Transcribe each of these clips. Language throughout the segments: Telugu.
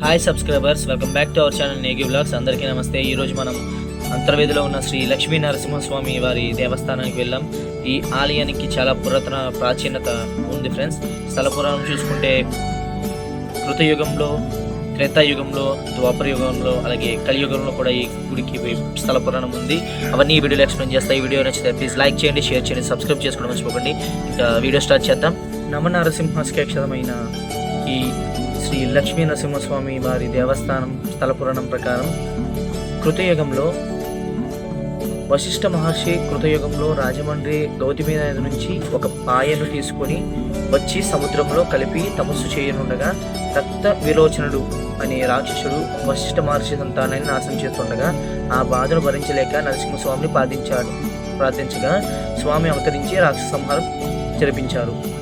Hi subscribers welcome back to our channel Negi vlogs అందరికీ నమస్తే. ఈరోజు మనం అంతర్వేదిలో ఉన్న శ్రీ లక్ష్మీ నరసింహస్వామి వారి దేవస్థానానికి వెళ్ళాం. ఈ ఆలయానికి చాలా పురాతన ప్రాచీనత ఉంది ఫ్రెండ్స్ స్థల పురాణం చూసుకుంటే కృతయుగంలో త్రేతాయుగంలో ద్వాపర యుగంలో అలాగే కలియుగంలో కూడా ఈ గుడికి స్థల పురాణం ఉంది. అవన్నీ ఈ వీడియోలో ఎక్స్ప్లెయిన్ చేస్తాయి ఈ వీడియో నచ్చితే ప్లీజ్ లైక్ చేయండి షేర్ చేయండి సబ్స్క్రైబ్ చేసుకోవడం మర్చిపోకండి. ఇంకా వీడియో స్టార్ట్ చేద్దాం. నమ నరసింహస్కేక్షతమైన ఈ శ్రీ లక్ష్మీ నరసింహస్వామి వారి దేవస్థానం స్థల పురాణం ప్రకారం కృతయుగంలో వశిష్ఠ మహర్షి కృతయుగంలో రాజమండ్రి గౌతమి నది నుంచి ఒక పాయను తీసుకొని వచ్చి సముద్రంలో కలిపి తపస్సు చేయనుండగా రక్త విలోచనుడు అనే రాక్షసుడు వశిష్ఠ మహర్షి సంతానాన్ని నాశనం చేస్తుండగా ఆ బాధను భరించలేక నరసింహస్వామిని ప్రార్థించాడు. ప్రార్థించగా స్వామి అవతరించి రాక్షస సంహారం జరిపించారు.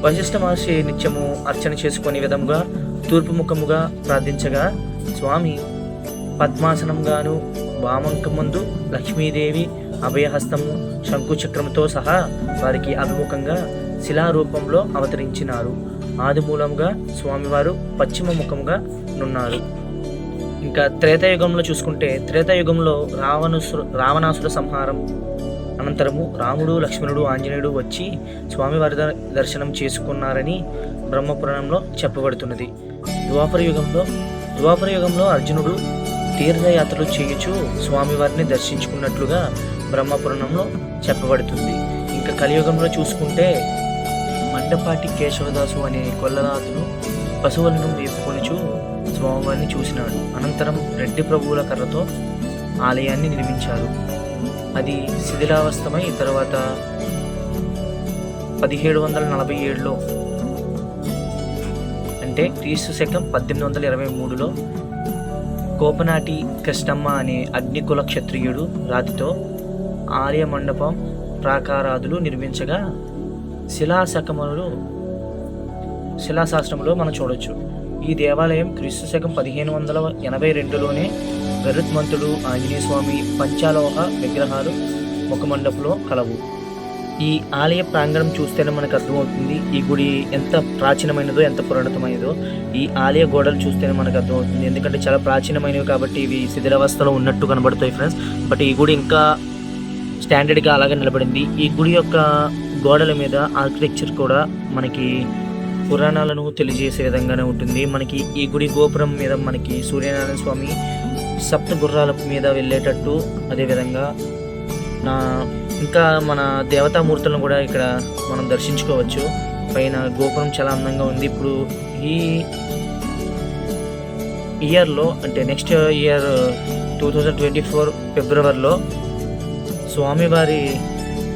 వశిష్ఠ మహర్షి నిత్యము అర్చన చేసుకునే విధముగా తూర్పు ముఖముగా ప్రార్థించగా స్వామి పద్మాసనంగాను వామంకమందు లక్ష్మీదేవి అభయహస్తము శంకుచక్రముతో సహా వారికి అభిముఖంగా శిలారూపంలో అవతరించినారు. ఆదిమూలంగా స్వామివారు పశ్చిమ ముఖముగా నున్నారు. ఇంకా త్రేతాయుగంలో చూసుకుంటే త్రేతాయుగంలో రావణుసు రావణాసుర సంహారం అనంతరము రాముడు లక్ష్మణుడు ఆంజనేయుడు వచ్చి స్వామివారి దర్శనం చేసుకున్నారని బ్రహ్మపురాణంలో చెప్పబడుతున్నది. ద్వాపర యుగంలో ద్వాపర యుగంలో అర్జునుడు తీర్థయాత్రలు చేయుచు స్వామివారిని దర్శించుకున్నట్లుగా బ్రహ్మపురాణంలో చెప్పబడుతుంది. ఇంకా కలియుగంలో చూసుకుంటే మండపాటి కేశవదాసు అనే కొల్లరాజును పశువులను మేపుకొనుచు స్వామివారిని చూసినాడు. అనంతరం రెడ్డి ప్రభువుల కర్రతో ఆలయాన్ని నిర్మించారు. అది శిథిలావస్థమై తర్వాత పదిహేడు వందల నలభై ఏడులో అంటే క్రీస్తు శకం పద్దెనిమిది వందల ఇరవై మూడులో కోపనాటి కృష్ణమ్మ అనే అగ్నికుల క్షత్రియుడు రాతితో ఆలయ మండపం ప్రాకారాదులు నిర్మించగా శిలాశకములు శిలాశాస్త్రంలో మనం చూడొచ్చు. ఈ దేవాలయం క్రీస్తు శకం పదిహేను వందల ఎనభై రెండులోనే గరుత్మంతుడు ఆంజనేయ స్వామి పంచాలోహ విగ్రహాలు ముఖమండపంలో కలవు. ఈ ఆలయ ప్రాంగణం చూస్తేనే మనకు అర్థమవుతుంది ఈ గుడి ఎంత ప్రాచీనమైనదో ఎంత పురాతనమైనదో. ఈ ఆలయ గోడలు చూస్తేనే మనకు అర్థమవుతుంది. ఎందుకంటే చాలా ప్రాచీనమైనవి కాబట్టి ఇవి శిథిలావస్థలో ఉన్నట్టు కనబడుతాయి ఫ్రెండ్స్. బట్ ఈ గుడి ఇంకా స్టాండర్డ్గా అలాగే నిలబడింది. ఈ గుడి యొక్క గోడల మీద ఆర్కిటెక్చర్ కూడా మనకి పురాణాలను తెలియజేసే విధంగానే ఉంటుంది. మనకి ఈ గుడి గోపురం మీద మనకి సూర్యనారాయణ స్వామి సప్త గుర్రాల మీద వెళ్ళేటట్టు అదేవిధంగా నా ఇంకా మన దేవతామూర్తులను కూడా ఇక్కడ మనం దర్శించుకోవచ్చు. పైన గోపురం చాలా అందంగా ఉంది. ఇప్పుడు ఈ ఇయర్లో అంటే next year two thousand twenty four ఫిబ్రవరిలో స్వామివారి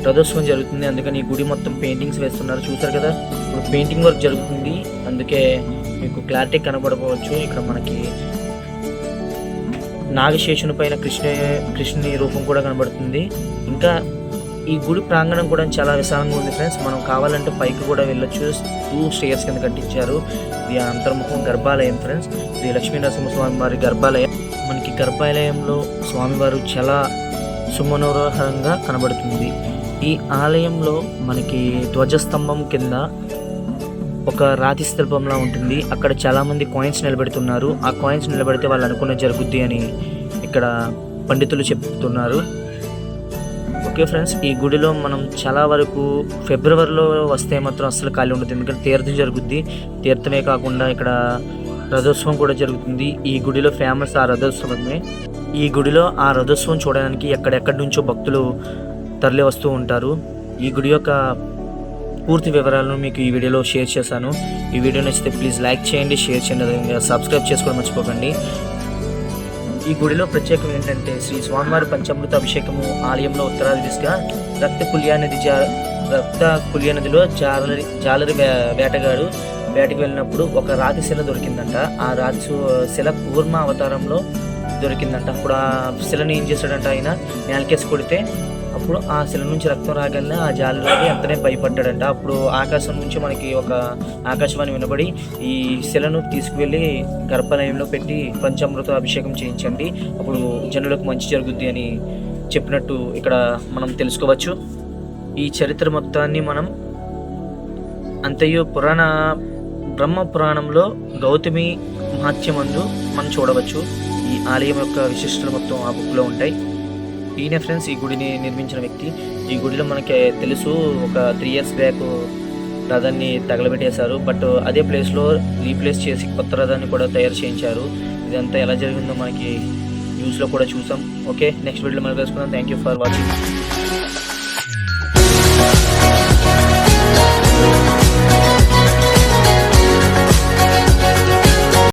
రథోత్సవం జరుగుతుంది. అందుకని ఈ గుడి మొత్తం పెయింటింగ్స్ వేస్తున్నారు. చూసారు కదా? ఇప్పుడు పెయింటింగ్ వర్క్ జరుగుతుంది. అందుకే మీకు క్లారిటీ కనబడకపోవచ్చు. ఇక్కడ మనకి నాగశేషుని పైన కృష్ణ కృష్ణుని రూపం కూడా కనబడుతుంది. ఇంకా ఈ గుడి ప్రాంగణం కూడా చాలా విశాలంగా ఉంది ఫ్రెండ్స్. మనం కావాలంటే పైకి కూడా వెళ్ళొచ్చు. టూ స్టేర్స్ కింద కట్టించారు. ఇది అంతర్ముఖం గర్భాలయం ఫ్రెండ్స్. ఇది లక్ష్మీ నరసింహస్వామి వారి గర్భాలయం. మనకి గర్భాలయంలో స్వామివారు చాలా సుమనోహరంగా కనబడుతుంది. ఈ ఆలయంలో మనకి ధ్వజస్తంభం కింద ఒక రాతి శిల్పంలా ఉంటుంది. అక్కడ చాలామంది కాయిన్స్ నిలబెడుతున్నారు. ఆ కాయిన్స్ నిలబెడితే వాళ్ళు అనుకున్న జరుగుద్ది అని ఇక్కడ పండితులు చెప్తున్నారు. ఓకే ఫ్రెండ్స్ ఈ గుడిలో మనం చాలా వరకు ఫిబ్రవరిలో వస్తే మాత్రం అస్సలు ఖాళీ ఉండదు. ఎందుకంటే తీర్థం జరుగుద్ది. తీర్థమే కాకుండా ఇక్కడ రథోత్సవం కూడా జరుగుతుంది. ఈ గుడిలో ఫేమస్ ఆ రథోత్సవమే. ఈ గుడిలో ఆ రథోత్సవం చూడడానికి ఎక్కడెక్కడి నుంచో భక్తులు తరలి వస్తూ ఉంటారు. ఈ గుడి యొక్క పూర్తి వివరాలను మీకు ఈ వీడియోలో షేర్ చేశాను. ఈ వీడియో నచ్చితే ప్లీజ్ లైక్ చేయండి షేర్ చేయండి. అదేవిధంగా సబ్స్క్రైబ్ చేసుకోవడం మర్చిపోకండి. ఈ గుడిలో ప్రత్యేకం ఏంటంటే శ్రీ స్వామివారి పంచామృత అభిషేకము ఆలయంలో ఉత్తరాది దిశగా రక్త కుల్యా నది జా రక్త కుల్యా నదిలో జాలరి జాలరి వేటగాడు వేటకు వెళ్ళినప్పుడు ఒక రాతి శిల దొరికిందంట. ఆ రాతి శిల కూర్మ అవతారంలో దొరికిందంట. అప్పుడు ఆ శిలని ఏం చేశాడంట ఆయన? నేలకేసి కొడితే అప్పుడు ఆ శిల నుంచి రక్తం రాగానే ఆ జాలరాగి అంతనే భయపడ్డాడంట. అప్పుడు ఆకాశం నుంచి మనకి ఒక ఆకాశవాణి వినబడి ఈ శిలను తీసుకువెళ్ళి గర్భాలయంలో పెట్టి పంచామృత అభిషేకం చేయించండి. అప్పుడు జనులకు మంచి జరుగుద్ది అని చెప్పినట్టు ఇక్కడ మనం తెలుసుకోవచ్చు. ఈ చరిత్ర మొత్తాన్ని మనం అంతయు పురాణ బ్రహ్మ పురాణంలో గౌతమి మహత్యమందు మనం చూడవచ్చు. ఈ ఆలయం యొక్క విశిష్టలు మొత్తం ఆ బుక్లో ఉంటాయి. ఈయనే ఫ్రెండ్స్ ఈ గుడిని నిర్మించిన వ్యక్తి. ఈ గుడిలో మనకి తెలుసు ఒక త్రీ ఇయర్స్ బ్యాక్ రథాన్ని తగలబెట్టేశారు. బట్ అదే ప్లేస్లో రీప్లేస్ చేసి కొత్త రథాన్ని కూడా తయారు చేయించారు. ఇదంతా ఎలా జరిగిందో మనకి న్యూస్లో కూడా చూసాం. ఓకే నెక్స్ట్ వీడియోలో మనం కలుసుకుందాం. Thank you for watching